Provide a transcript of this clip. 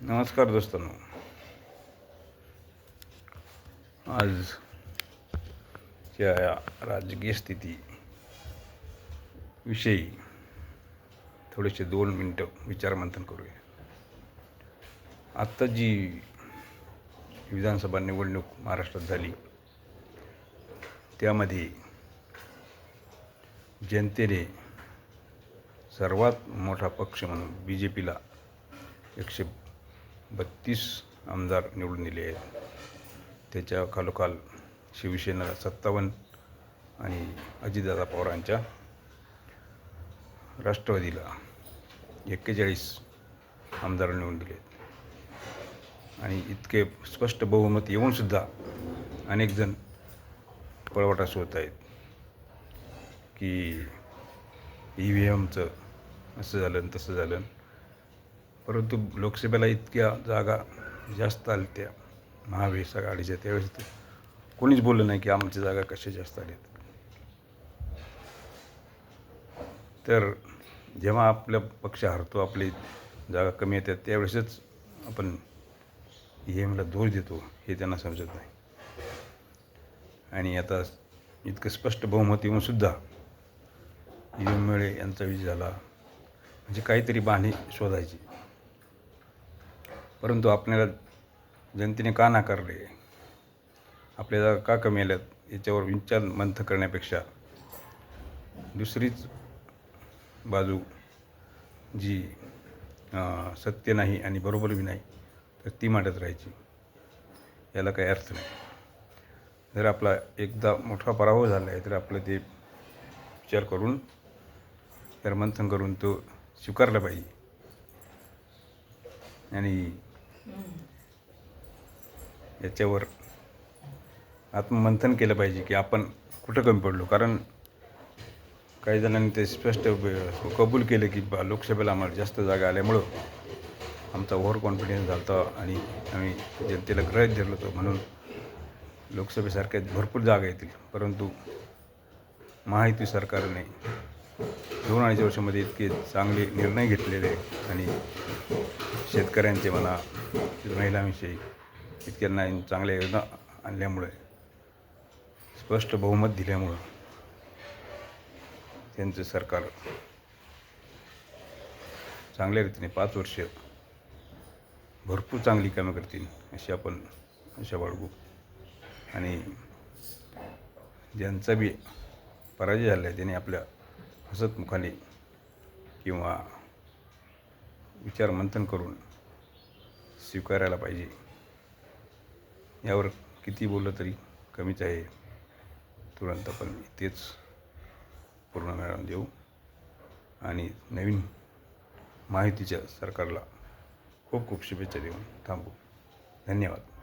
नमस्कार दोस्तांनो. आजच्या या राजकीय स्थिती विषयी थोडेसे दोन मिनटं विचारमंथन करूया. आत्ता जी विधानसभा निवडणूक महाराष्ट्रात झाली त्यामध्ये जनतेने सर्वात मोठा पक्ष म्हणून बी जे पीला एकशे बत्तीस आमदार निवडून दिले आहेत. त्याच्या खालोखाल शिवसेनेला सत्तावन्न आणि अजितदादा पवारांच्या राष्ट्रवादीला एक्केचाळीस आमदार निवडून दिले आहेत. आणि इतके स्पष्ट बहुमत येऊनसुद्धा अनेकजण पळवाटा शोधत आहेत. की ई व्ही एमचं असं झालं तसं झालं. परंतु लोकसभेला इतक्या जागा जास्त आल्या त्या महाविकास आघाडीच्या त्यावेळेस कोणीच बोललं नाही की आमच्या जागा कशा जास्त आल्यात तर जेव्हा आपला पक्ष हरतो आपली जागा कमी येतात त्यावेळेसच आपण ई एमला दोष देतो हे त्यांना समजत नाही. आणि आता इतकं स्पष्ट बहुमत येऊनसुद्धा ई एममुळे यांचा विजय झाला. म्हणजे काहीतरी बहाणे शोधायची. परंतु आपल्याला जनतेने का नाकारले? आपल्या जागा का कमी आल्यात? याच्यावर विचार मंथ करण्यापेक्षा दुसरीच बाजू जी सत्य नाही आणि बरोबर बी नाही तर ती मांडत राहायची. याला काही अर्थ नाही. जर आपला एकदा मोठा पराभव झाला आहे तर आपलं ते विचार करून तर मंथन करून तो स्वीकारला पाहिजे. आणि याच्यावर आत्ममंथन केलं पाहिजे की आपण कुठं कमी पडलो. कारण काही जणांनी ते स्पष्ट कबूल केलं की बा लोकसभेला आम्हाला जास्त जागा आल्यामुळं आमचा ओव्हर कॉन्फिडन्स झाला होता आणि आम्ही जनतेला ग्रहित धरलं होतं. म्हणून लोकसभेसारख्या भरपूर जागा येतील. परंतु महायुती सरकारने दोन अडीच वर्षामध्ये इतके चांगले निर्णय घेतलेले आणि शेतकऱ्यांचे म्हणा महिलांविषयी इतक्यांना चांगल्या योजना आणल्यामुळे स्पष्ट बहुमत दिल्यामुळं त्यांचं सरकार चांगल्या रीतीने पाच वर्ष भरपूर चांगली कामं करतील अशी आपण आशा बाळगू. आणि ज्यांचा बी पराजय झाला आहे त्याने आपल्या हसतमुखाने किंवा विचारमंथन करून स्वीकारायला पाहिजे. यावर किती बोललं तरी कमीच आहे. तुरंत आपण तेच पूर्ण मिळवून देऊ. आणि नवीन माहितीच्या सरकारला खूप खूप शुभेच्छा देऊन थांबू. धन्यवाद.